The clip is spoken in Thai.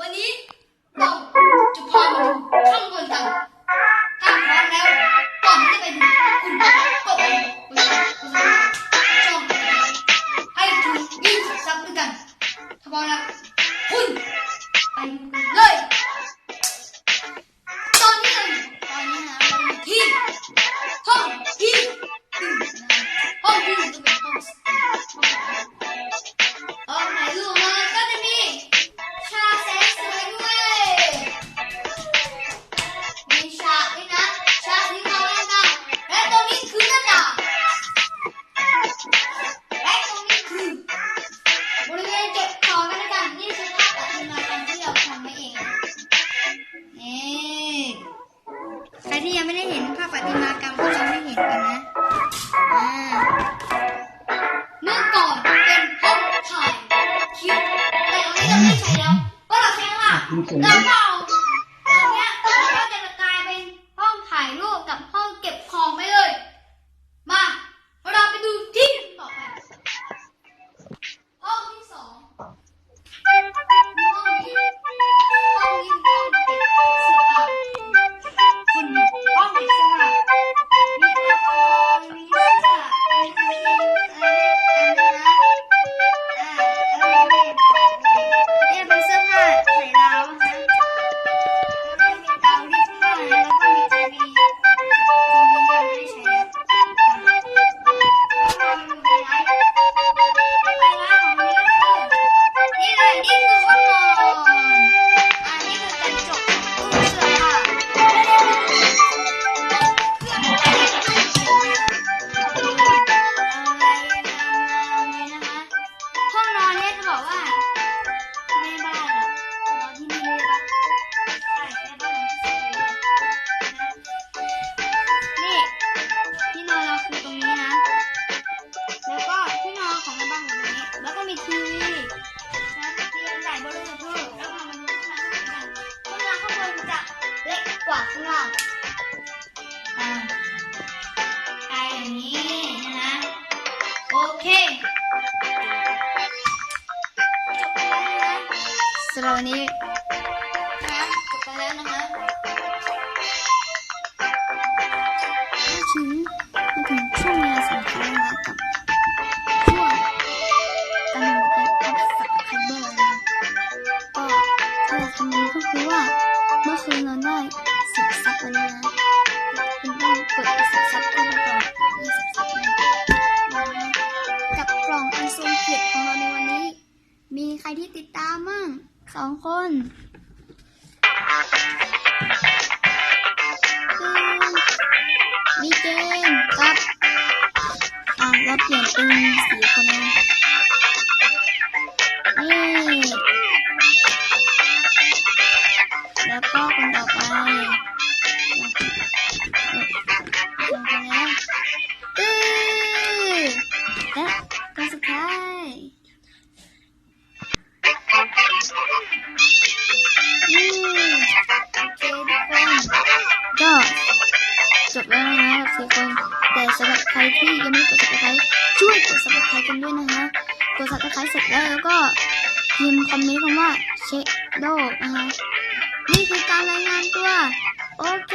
วันนี้เราจะพามาดูข้างบนกันถ้าพร้อมแล้วก่อนที่จะไปดูคุณกดกดไปดไปช่องให้ถึงยี่สิบซับด้วยกันถ้าพร้อมแล้วคุณไปเลยตอนนี้เลยตอนนี้นะเราอยู่ที่ห้องที่หนึ่งนะห้องที่หนึ่งจะเป็นห้องห้อง ที่ยังไม่ได้เห็นภาพปฏิมากรรมก็จะไม่เห็นกันนะเมื่อก่อนเป็นห้องถ่ายคลิปแต่ตอนนี้เราไม่ใช้แล้วเพราะเราใช้แล้ว่าก็เอ เล็กกว่าข้างล่างอ่าไปอย่างนี้นะโอเคจบไปแล้วนะสำหรับวันนี้นะจบไปแล้วนะคะมาถึงมาถึงช่วงเวลาสำคัญแล้วนะกับช่วงการนำไปอัพสับไคเบอร์นะก็ถ้าเราทำนี้ก็คือว่าเมื่อคืนเราได้ สิบซับไปแล้นะคุณต้องกดสับสับเข้าไปก่อน20ซับนะกับกล่องอันทรงเกียรติของเราในวันนี้ มีใครที่ติดตามมั่งสองคนคือมีเจนกับอ่าเราเปลี่ยนเป็นสีคนนะ ตื้อและคนสุดท้ายนี่โอเคทุกคนก็จบแล้วนะครับสี่คนแต่สำหรับใครที่ยังไม่กด subscribe ช่วยกด subscribe กันด้วยนะคะกด subscribe เสร็จแล้วแล้วก็พิมพ์คอมเมนต์คำว่าเช็คโดนะคะนี่คือการรายงานตัว โอเค